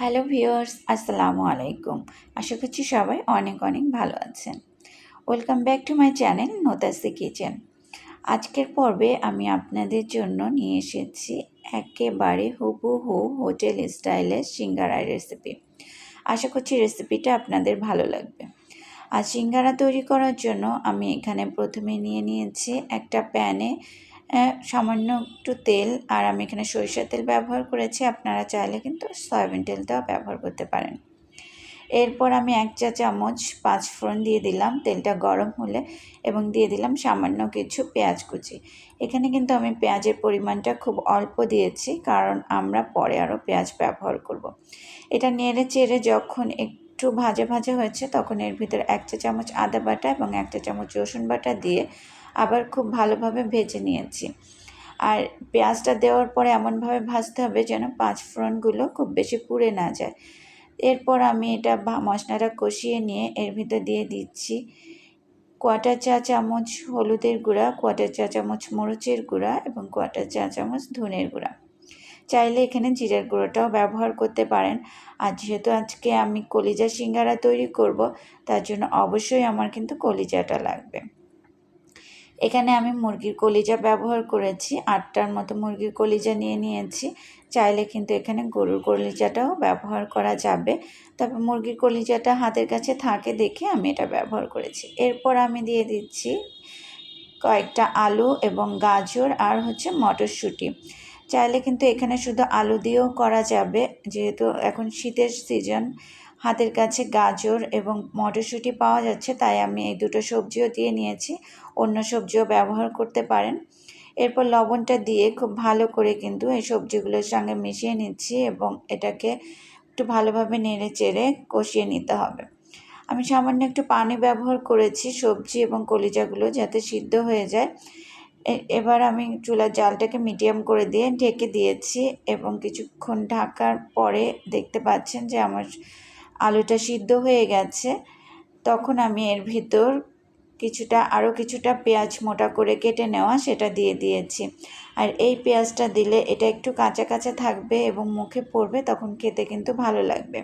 Hello viewers, আসসালামু আলাইকুম। আশা করছি সবাই অনেক অনেক ভালো আছেন। Welcome back to my channel Notasi kitchen. আজকের পর্বে আমি আপনাদের জন্য নিয়ে এসেছি একেবারে হুবহু হোটেল স্টাইলের সিঙ্গারা রেসিপি। আশা করছি রেসিপিটা আপনাদের ভালো লাগবে। আর সিঙ্গারা তৈরি করার জন্য আমি এখানে প্রথমে নিয়ে নিয়েছি একটা প্যানে সামান্য একটু তেল আর আমি এখানে সরিষার তেল ব্যবহার করেছি। আপনারা চাইলে কিন্তু সয়াবিন তেলটাও ব্যবহার করতে পারেন। এরপর আমি এক চা চামচ পাঁচ ফোড়ন দিয়ে দিলাম, তেলটা গরম হলে, এবং দিয়ে দিলাম সামান্য কিছু পেঁয়াজ কুচি। এখানে কিন্তু আমি পেঁয়াজের পরিমাণটা খুব অল্প দিয়েছি, কারণ আমরা পরে আরও পেঁয়াজ ব্যবহার করব। এটা নেড়ে চেড়ে যখন একটু ভাজা ভাজা হয়েছে, তখন এর ভিতরে এক চা চামচ আদা বাটা এবং এক চা চামচ রসুন বাটা দিয়ে আবার খুব ভালোভাবে ভেজে নিয়েছি। আর পেঁয়াজটা দেওয়ার পরে এমনভাবে ভাজতে হবে যেন পাঁচ ফোড়নগুলো খুব বেশি পুড়ে না যায়। এরপর আমি এটা মশলাটা কষিয়ে নিয়ে এর ভিতর দিয়ে দিচ্ছি কোয়াটার চা চামচ, হলুদের গুঁড়া, কোয়াটার চা চামচ মরিচের গুঁড়া এবং কোয়াটার চা চামচ ধনের গুঁড়া। চাইলে এখানে জিরার গুঁড়োটাও ব্যবহার করতে পারেন। আর যেহেতু আজকে আমি কলিজা সিঙ্গারা তৈরি করব, তার জন্য অবশ্যই আমার কিন্তু কলিজাটা লাগবে। এখানে আমি মুরগির কলিজা ব্যবহার করেছি, আটটার মতো মুরগির কলিজা নিয়ে নিয়েছি। চাইলে কিন্তু এখানে গরুর কলিজাটাও ব্যবহার করা যাবে। তবে মুরগির কলিজাটা হাতের কাছে থাকে দেখে আমি এটা ব্যবহার করেছি। এরপর আমি দিয়ে দিচ্ছি কয়েকটা আলু এবং গাজর আর হচ্ছে মটরশুঁটি। চাইলে কিন্তু এখানে শুধু আলু দিয়েও করা যাবে, যেহেতু এখন শীতের সিজন। হাতের কাছে গাজর এবং মটরশুঁটি পাওয়া যাচ্ছে, তাই আমি এই দুটো সবজিও দিয়ে নিয়েছি। অন্য সবজিও ব্যবহার করতে পারেন। এরপর লবণটা দিয়ে খুব ভালো করে কিন্তু এই সবজিগুলোর সঙ্গে মিশিয়ে নিচ্ছি এবং এটাকে একটু ভালোভাবে নেড়ে চেড়ে কষিয়ে নিতে হবে। আমি সামান্য একটু পানি ব্যবহার করেছি সবজি এবং কলিজাগুলো যাতে সিদ্ধ হয়ে যায়। এবার আমি চুলার জালটাকে মিডিয়াম করে দিয়ে ঢেকে দিয়েছি এবং কিছুক্ষণ ঢাকার পরে দেখতে পাচ্ছেন যে আমার আলুটা সিদ্ধ হয়ে গেছে, তখন আমি এর ভিতর কিছুটা আরও কিছুটা পেঁয়াজ মোটা করে কেটে নেওয়া সেটা দিয়ে দিয়েছি। আর এই পেঁয়াজটা দিলে এটা একটু কাঁচা কাঁচা থাকবে এবং মুখে পড়বে, তখন খেতে কিন্তু ভালো লাগবে।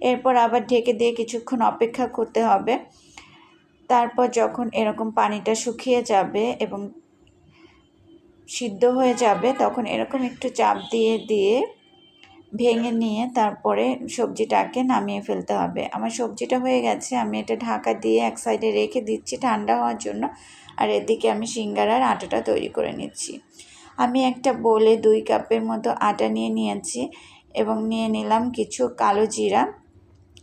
এরপর আবার ঢেকে দিয়ে কিছুক্ষণ অপেক্ষা করতে হবে। তারপর যখন এরকম পানিটা শুকিয়ে যাবে এবং সিদ্ধ হয়ে যাবে, তখন এরকম একটু চাপ দিয়ে দিয়ে ভেঙে নিয়ে তারপরে সবজিটাকে নামিয়ে ফেলতে হবে। আমার সবজিটা হয়ে গেছে, আমি এটা ঢাকা দিয়ে এক সাইডে রেখে দিচ্ছি ঠান্ডা হওয়ার জন্য। আর এদিকে আমি সিঙ্গারার আটাটা তৈরি করে নিচ্ছি। আমি একটা বলে দুই কাপের মতো আটা নিয়ে নিয়েছি এবং নিয়ে নিলাম কিছু কালো জিরা।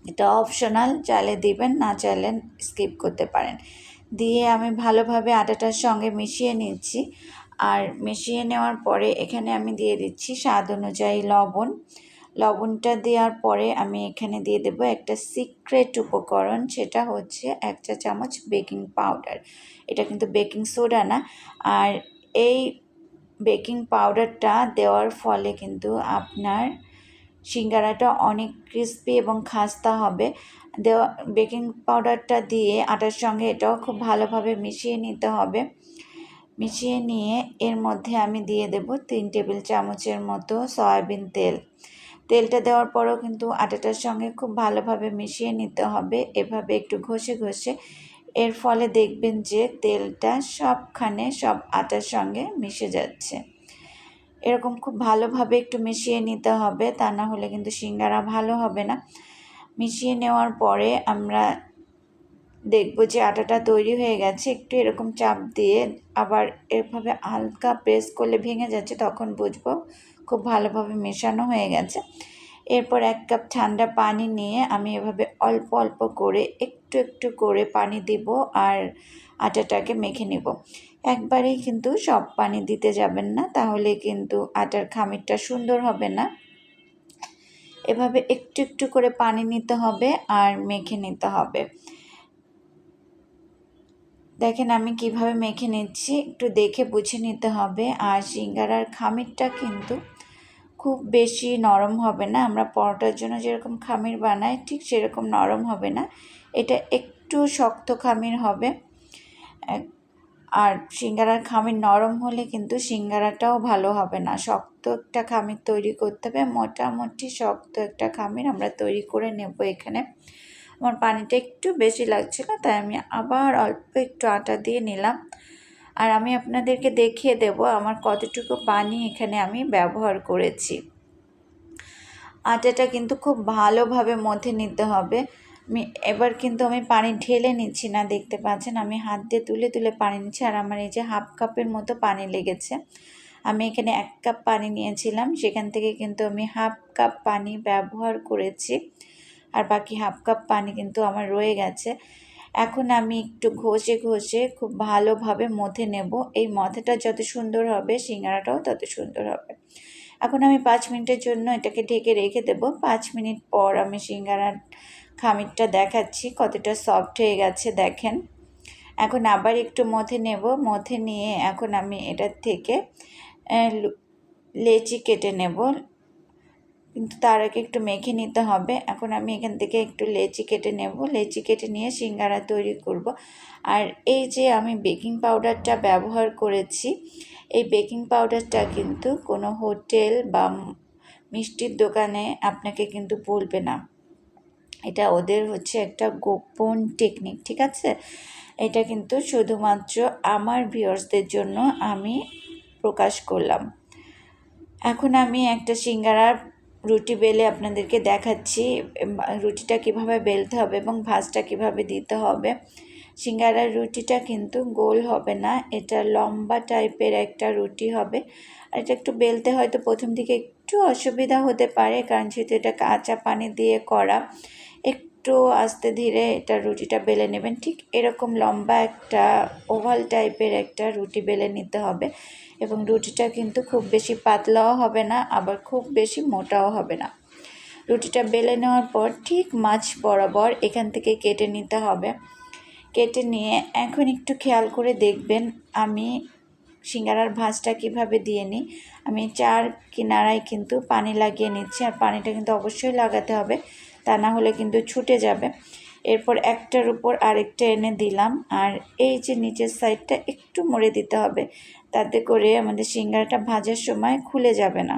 এটা অপশনাল, চাইলে দিবেন, না চাইলে স্কিপ করতে পারেন। দিয়ে আমি ভালোভাবে আটাটার সঙ্গে মিশিয়ে নিচ্ছি। আর মিশিয়ে নেওয়ার পরে এখানে আমি দিয়ে দিচ্ছি স্বাদ অনুযায়ী লবণ। লবণটা দেওয়ার পরে আমি এখানে দিয়ে দেবো একটা সিক্রেট উপকরণ, সেটা হচ্ছে এক চা চামচ বেকিং পাউডার। এটা কিন্তু বেকিং সোডা না। আর এই বেকিং পাউডারটা দেওয়ার ফলে কিন্তু আপনার সিঙ্গারাটা অনেক ক্রিস্পি এবং খাস্তা হবে। দেওয়া, বেকিং পাউডারটা দিয়ে আটার সঙ্গে এটাও খুব ভালোভাবে মিশিয়ে নিতে হবে। মিশিয়ে নিয়ে এর মধ্যে আমি দিয়ে দেব তিন টেবিল চামচের মতো সয়াবিন তেল। তেলটা দেওয়ার পরেও কিন্তু আটাটার সঙ্গে খুব ভালোভাবে মিশিয়ে নিতে হবে। এভাবে একটু ঘষে ঘষে এর ফলে দেখবেন যে তেলটা সবখানে সব আটার সঙ্গে মিশে যাচ্ছে। এরকম খুব ভালোভাবে একটু মিশিয়ে নিতে হবে, তা না হলে কিন্তু সিঙ্গারা ভালো হবে না। মিশিয়ে নেওয়ার পরে আমরা দেখব যে আটাটা তৈরি হয়ে গেছে। একটু এরকম চাপ দিয়ে আবার এভাবে হালকা প্রেস করলে ভেঙে যাচ্ছে তখন বুঝব খুব ভালোভাবে মেশানো হয়ে গেছে। এরপর এক কাপ ঠান্ডা পানি নিয়ে আমি এভাবে অল্প অল্প করে একটু একটু করে পানি দিব আর আটাটাকে মেখে নেব। একবারেই কিন্তু সব পানি দিতে যাবেন না, তাহলে কিন্তু আটার খামিরটা সুন্দর হবে না। এভাবে একটু একটু করে পানি নিতে হবে আর মেখে নিতে হবে। দেখেন আমি কীভাবে মেখে নিচ্ছি, একটু দেখে বুঝে নিতে হবে। আর সিঙ্গারার খামিরটা কিন্তু খুব বেশি নরম হবে না। আমরা পরোটার জন্য যেরকম খামির বানাই, ঠিক সেরকম নরম হবে না। এটা একটু শক্ত খামির হবে। আর সিঙ্গারার খামির নরম হলে কিন্তু সিঙ্গারাটাও ভালো হবে না। শক্ত একটা খামির তৈরি করতে হবে। মোটামুটি শক্ত একটা খামির আমরা তৈরি করে নেব এখানে। আমার পানিটা একটু বেশি লাগছিল তাই আমি আবার অল্প একটু আটা দিয়ে নিলাম। আর আমি আপনাদেরকে দেখিয়ে দেব আমার কতটুকু পানি এখানে আমি ব্যবহার করেছি। আটাটা কিন্তু খুব ভালোভাবে মধ্যে নিতে হবে। আমি এবার কিন্তু আমি পানি ঢেলে নিচ্ছি না, দেখতে পাচ্ছেন? আমি হাত দিয়ে তুলে তুলে পানি নিচ্ছি, আর আমার এই যে হাফ কাপের মতো পানি লেগেছে। আমি এখানে এক কাপ পানি নিয়েছিলাম, সেখান থেকে কিন্তু আমি হাফ কাপ পানি ব্যবহার করেছি। আর বাকি হাফ কাপ পানি কিন্তু আমার রয়ে গেছে। এখন আমি একটু ঘষে ঘষে খুব ভালোভাবে মধে নেব। এই মধেটা যত সুন্দর হবে, সিঙ্গারাটাও তত সুন্দর হবে। এখন আমি পাঁচ মিনিটের জন্য এটাকে ঢেকে রেখে দেব। পাঁচ মিনিট পর আমি সিঙ্গারার খামিরটা দেখাচ্ছি, কতটা সফট হয়ে গেছে দেখেন। এখন আবার একটু মধে নেব। মধে নিয়ে এখন আমি এটার থেকে লেচি কেটে নেব। কিন্তু তার আগে একটু মেখে নিতে হবে। এখন আমি এখান থেকে একটু লেচি কেটে নেব। লেচি কেটে নিয়ে সিঙ্গারা তৈরি করব। আর এই যে আমি বেকিং পাউডারটা ব্যবহার করেছি, এই বেকিং পাউডারটা কিন্তু কোনো হোটেল বা মিষ্টির দোকানে আপনাকে কিন্তু বলবে না। এটা ওদের হচ্ছে একটা গোপন টেকনিক, ঠিক আছে? এটা কিন্তু শুধুমাত্র আমার ভিউয়ার্সদের জন্য আমি প্রকাশ করলাম। এখন আমি একটা সিঙ্গারার রুটি বেলে আপনাদেরকে দেখাচ্ছি রুটিটা কীভাবে বেলতে হবে এবং ভাজটা কীভাবে দিতে হবে। সিঙ্গারার রুটিটা কিন্তু গোল হবে না, এটা লম্বা টাইপের একটা রুটি হবে। আর এটা একটু বেলতে হয়তো প্রথম দিকে একটু অসুবিধা হতে পারে, কারণ যেহেতু এটা কাঁচা পানি দিয়ে করা, একটু আস্তে ধীরে এটা রুটিটা বেলে নেবেন। ঠিক এরকম লম্বা একটা ওভাল টাইপের একটা রুটি বেলে নিতে হবে এবং রুটিটা কিন্তু খুব বেশি পাতলাও হবে না, আবার খুব বেশি মোটাও হবে না। রুটিটা বেলে নেওয়ার পর ঠিক মাছ বরাবর এখান থেকে কেটে নিতে হবে। কেটে নিয়ে এখন একটু খেয়াল করে দেখবেন আমি সিঙ্গারার ভাঁজটা কীভাবে দিয়ে নিই। আমি চার কিনারায় কিন্তু পানি লাগিয়ে নিচ্ছি আর পানিটা কিন্তু অবশ্যই লাগাতে হবে। তা না হলে কিন্তু ছুটে যাবে। এরপর একটার উপর আরেকটা এনে দিলাম। আর এই যে নিচের সাইডটা একটু মরে দিতে হবে, তাতে করে আমাদের সিঙ্গারাটা ভাজার সময় খুলে যাবে না।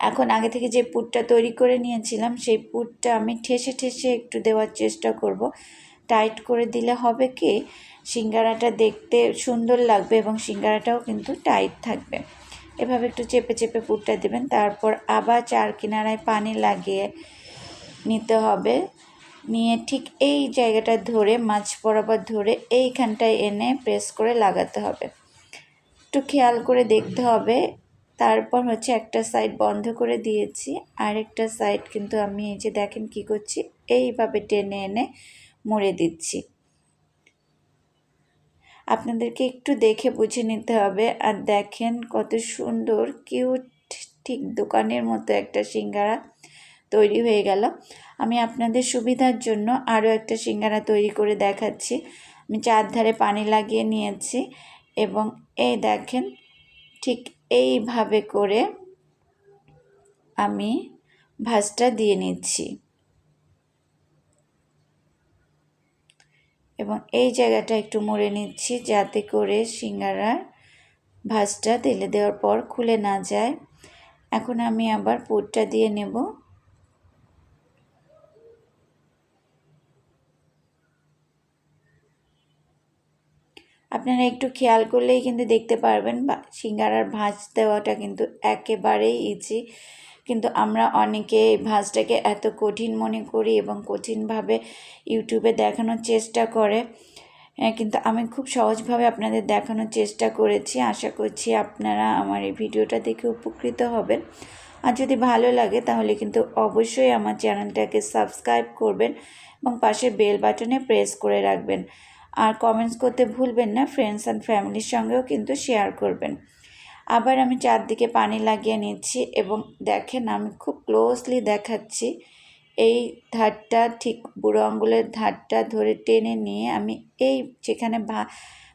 এখন আগে থেকে যে পুরটা তৈরি করে নিয়েছিলাম, সেই পুরটা আমি ঠেসে ঠেসে একটু দেওয়ার চেষ্টা করব। টাইট করে দিলে হবে কি, সিঙ্গারাটা দেখতে সুন্দর লাগবে এবং সিঙ্গারাটাও কিন্তু টাইট থাকবে। এভাবে একটু চেপে চেপে পুরটা দেবেন। তারপর আবার চার কিনারায় পানি লাগিয়ে নিতে হবে। নিয়ে ঠিক এই জায়গাটা ধরে মাছ বরাবর ধরে এইখানটায় এনে প্রেস করে লাগাতে হবে। একটু খেয়াল করে দেখতে হবে। তারপর হচ্ছে একটা সাইড বন্ধ করে দিয়েছি। আরেকটা সাইড কিন্তু আমি এই যে দেখেন কি করছি, এইভাবে টেনে এনে মুড়ে দিচ্ছি। আপনাদেরকে একটু দেখে বুঝে নিতে হবে। আর দেখেন কত সুন্দর কিউট ঠিক দোকানের মতো একটা সিঙ্গারা তৈরি হয়ে গেল। আমি আপনাদের সুবিধার জন্য আরও একটা সিঙ্গারা তৈরি করে দেখাচ্ছি। আমি চারধারে পানি লাগিয়ে নিয়েছি এবং এই দেখেন ঠিক এইভাবে করে আমি ভাজটা দিয়ে নিচ্ছি। এবং এই জায়গাটা একটু মুড়ে নিচ্ছি যাতে করে সিঙ্গারার ভাজটা তেলে দেওয়ার পর খুলে না যায়। এখন আমি আবার পুরটা দিয়ে নেব। আপনারা একটু খেয়াল করলেই কিন্তু দেখতে পারবেন সিঙ্গারার ভাঁজ দেওয়াটা কিন্তু একেবারেই ইজি কিন্তু আমরা অনেকে এই ভাঁজটাকে এত কঠিন মনে করি এবং কঠিনভাবে ইউটিউবে দেখানোর চেষ্টা করে। কিন্তু আমি খুব সহজভাবে আপনাদের দেখানোর চেষ্টা করেছি। আশা করছি আপনারা আমার এই ভিডিওটা দেখে উপকৃত হবেন। আর যদি ভালো লাগে তাহলে কিন্তু অবশ্যই আমার চ্যানেলটাকে সাবস্ক্রাইব করবেন এবং পাশে বেল বাটনে প্রেস করে রাখবেন। আর কমেন্টস করতে ভুলবেন না ফ্রেন্ডস অ্যান্ড ফ্যামিলির সঙ্গেও কিন্তু শেয়ার করবেন। আবার আমি চারদিকে পানি লাগিয়ে নিচ্ছি এবং দেখেন আমি খুব ক্লোজলি দেখাচ্ছি। এই ধারটা ঠিক বুড়ো আঙ্গুলের ধারটা ধরে টেনে নিয়ে আমি এই যেখানে ভা,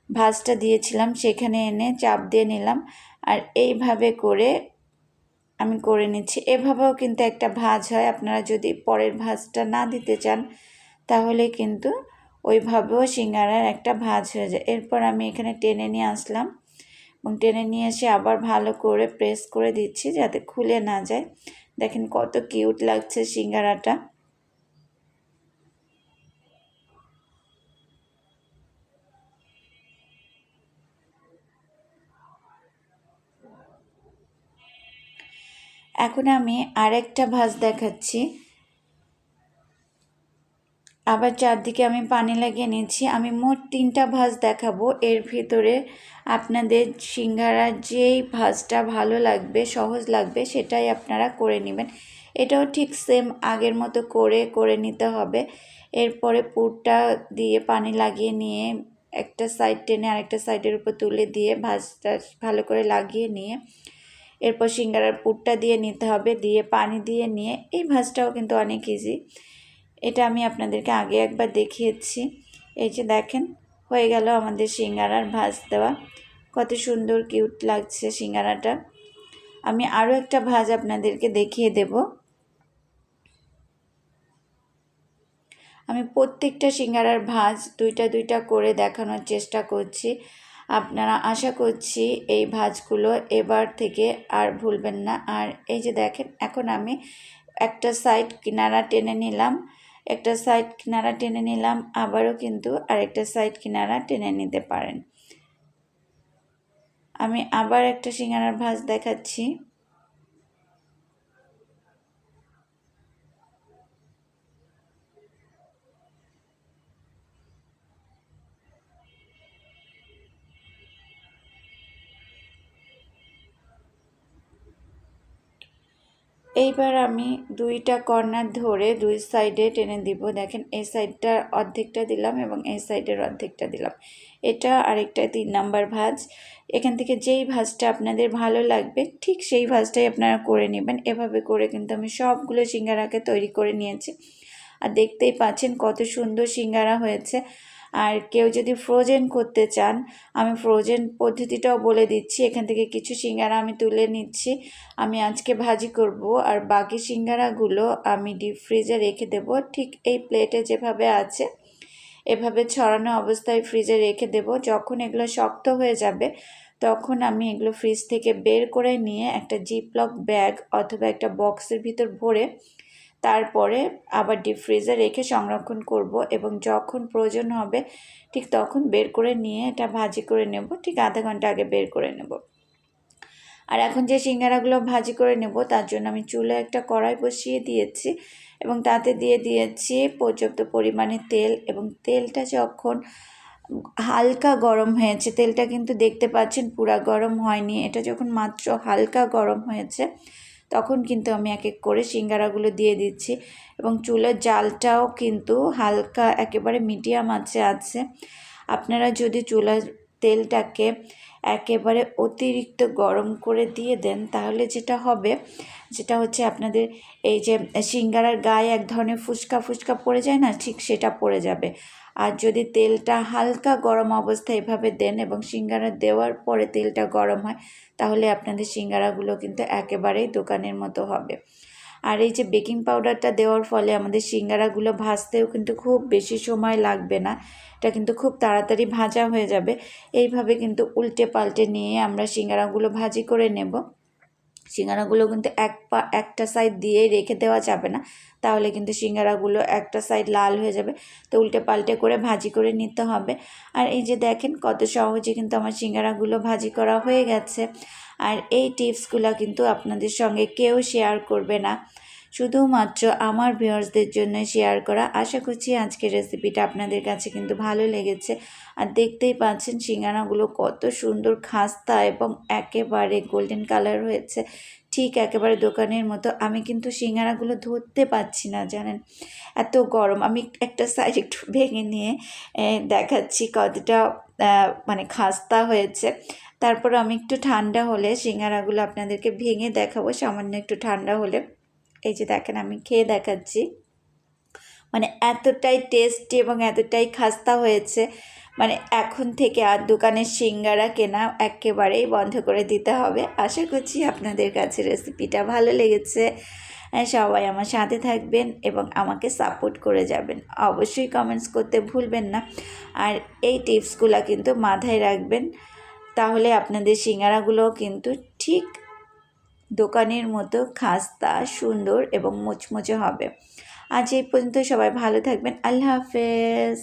ভাজটা দিয়েছিলাম সেখানে এনে চাপ দিয়ে নিলাম আর এইভাবে করে আমি করে নিচ্ছি। এভাবেও কিন্তু একটা ভাজ হয়। আপনারা যদি পরের ভাজটা না দিতে চান, তাহলে কিন্তু ওইভাবেও সিঙ্গারার একটা ভাজ হয়ে যায়। এরপর আমি এখানে টেনে নিয়ে আসলাম এবং টেনে নিয়ে এসে আবার ভালো করে প্রেস করে দিচ্ছি যাতে খুলে না যায়। দেখেন কত কিউট লাগছে সিঙ্গারাটা। এখন আমি আরেকটা ভাজ দেখাচ্ছি। আবার চারদিকে আমি পানি লাগিয়ে নিয়েছি। আমি মোট তিনটা ভাজ দেখাবো। এর ভিতরে আপনাদের সিঙ্গারার যেই ভাজটা ভালো লাগবে, সহজ লাগবে, সেটাই আপনারা করে নেবেন। এটাও ঠিক সেম আগের মতো করে করে নিতে হবে। এরপরে পুরটা দিয়ে পানি লাগিয়ে নিয়ে একটা সাইড টেনে আরেকটা সাইডের উপর তুলে দিয়ে ভাজটা ভালো করে লাগিয়ে নিয়ে এরপর সিঙ্গারার পুরটা দিয়ে নিতে হবে। দিয়ে পানি দিয়ে নিয়ে এই ভাজটাও কিন্তু অনেক ইজি এটা আমি আপনাদেরকে আগে একবার দেখিয়েছি। এই যে দেখেন, হয়ে গেল আমাদের সিঙ্গারার ভাজ দেওয়া। কত সুন্দর, কিউট লাগছে সিঙ্গারাটা। আমি আরও একটা ভাজ আপনাদেরকে দেখিয়ে দেব। আমি প্রত্যেকটা সিঙ্গারার ভাজ দুইটা দুইটা করে দেখানোর চেষ্টা করছি। আপনারা আশা করছি এই ভাজগুলো এবার থেকে আর ভুলবেন না। আর এই যে দেখেন, এখন আমি একটা সাইড কিনারা টেনে নিলাম। একটা সাইড কিনারা টেনে নিলাম, আবারও কিন্তু আরেকটা সাইড কিনারা টেনে নিতে পারেন। আমি আবার একটা সিঙ্গারার ভাঁজ দেখাচ্ছি। এইবার আমি দুইটা কর্নার ধরে দুই সাইডে টেনে দিব। দেখেন, এই সাইডটা অর্ধেকটা দিলাম এবং এই সাইডের অর্ধেকটা দিলাম। এটা আরেকটা তিন নাম্বার ভাজ। এখান থেকে যেই ভাজটা আপনাদের ভালো লাগবে, ঠিক সেই ভাজটাই আপনারা করে নেবেন। এভাবে করে কিন্তু আমি সবগুলো সিঙ্গারাকে তৈরি করে নিয়েছি। আর দেখতেই পাচ্ছেন কত সুন্দর সিঙ্গারা হয়েছে। আর কেউ যদি ফ্রোজেন করতে চান, আমি ফ্রোজেন পদ্ধতিটাও বলে দিচ্ছি। এখান থেকে কিছু সিঙ্গারা আমি তুলে নিচ্ছি। আমি আজকে ভাজি করব আর বাকি সিঙ্গারাগুলো আমি ডিপ ফ্রিজে রেখে দেব। ঠিক এই প্লেটে যেভাবে আছে, এভাবে ছড়ানো অবস্থায় ফ্রিজে রেখে দেব। যখন এগুলো শক্ত হয়ে যাবে, তখন আমি এগুলো ফ্রিজ থেকে বের করে নিয়ে একটা জিপলক ব্যাগ অথবা একটা বক্সের ভিতর ভরে তারপরে আবার ডিপ ফ্রিজে রেখে সংরক্ষণ করব এবং যখন প্রয়োজন হবে ঠিক তখন বের করে নিয়ে এটা ভাজি করে নেব, ঠিক আধা ঘণ্টা আগে বের করে নেব। আর এখন যে সিঙ্গারাগুলো ভাজি করে নেব তার জন্য আমি চুলে একটা কড়াই বসিয়ে দিয়েছি এবং তাতে দিয়ে দিয়েছি পর্যাপ্ত পরিমাণে তেল এবং তেলটা যখন হালকা গরম হয়েছে, তেলটা কিন্তু দেখতে পাচ্ছেন পুরা গরম হয়নি, এটা যখন মাত্র হালকা গরম হয়েছে তখন কিন্তু আমি এক এক করে সিঙ্গারাগুলো দিয়ে দিচ্ছি এবং চুলের জালটাও কিন্তু হালকা, একেবারে মিডিয়াম আছে আছে। আপনারা যদি চুলার তেলটাকে একেবারে অতিরিক্ত গরম করে দিয়ে দেন, তাহলে যেটা হবে, যেটা হচ্ছে আপনাদের এই যে সিঙ্গারার গায়ে এক ধরনের ফুচকা ফুচকা পড়ে যায় না, ঠিক সেটা পড়ে যাবে। আর যদি তেলটা হালকা গরম অবস্থায় এভাবে দেন এবং সিঙ্গারা দেওয়ার পরে তেলটা গরম হয়, তাহলে আপনাদের সিঙ্গারাগুলো কিন্তু একেবারেই দোকানের মতো হবে। আর এই যে বেকিং পাউডারটা দেওয়ার ফলে আমাদের সিঙ্গারাগুলো ভাজতেও কিন্তু খুব বেশি সময় লাগবে না। এটা কিন্তু খুব তাড়াতাড়ি ভাজা হয়ে যাবে। এইভাবে কিন্তু উল্টে পাল্টে নিয়ে আমরা সিঙ্গারাগুলো ভাজি করে নেব। সিঙ্গারাগুলো কিন্তু এক পা, একটা সাইড দিয়ে রেখে দেওয়া যাবে না। তাহলে কিন্তু সিঙ্গারাগুলো একটা সাইড লাল হয়ে যাবে। তো উল্টে পাল্টে করে ভাজি করে নিতে হবে। আর এই যে দেখেন কত সহজে কিন্তু আমার সিঙ্গারাগুলো ভাজি করা হয়ে গেছে। আর এই টিপসগুলো কিন্তু আপনাদের সঙ্গে কেউ শেয়ার করবে না। শুধুমাত্র আমার ভিউয়ার্সদের জন্য শেয়ার করা। আশা করছি আজকের রেসিপিটা আপনাদের কাছে কিন্তু ভালো লেগেছে। আর দেখতেই পাচ্ছেন সিঙ্গারাগুলো কত সুন্দর খাস্তা এবং একেবারে গোল্ডেন কালার হয়েছে। ঠিক একেবারে দোকানের মতো। আমি কিন্তু সিঙ্গারাগুলো ধরতে পাচ্ছি না, জানেন? এত গরম। আমি একটা সাইড একটু ভেঙে নিয়ে দেখাচ্ছি কতটা মানে খাস্তা হয়েছে। তারপর আমি একটু ঠান্ডা হলে সিঙ্গারাগুলো আপনাদেরকে ভেঙে দেখাবো সামান্য একটু ঠান্ডা হলে। এই যে দেখেন আমি খেয়ে দেখাচ্ছি। মানে এতটাই টেস্টি এবং এতটাই খাস্তা হয়েছে। মানে এখন থেকে আর দোকানের সিঙ্গারা কেনা একেবারেই বন্ধ করে দিতে হবে। আশা করছি আপনাদের কাছে রেসিপিটা ভালো লেগেছে। আহ, সবাই আমার সাথে থাকবেন এবং আমাকে সাপোর্ট করে যাবেন। অবশ্যই কমেন্টস করতে ভুলবেন না। আর এই টিপসগুলো কিন্তু মাথায় রাখবেন। তাহলে আপনাদের সিঙ্গারাগুলো কিন্তু ঠিক দোকানের মতো খাস্তা, সুন্দর এবং মুচমুচে হবে। আজ এই পর্যন্ত সবাই ভালো থাকবেন। আল্লাহ হাফেজ।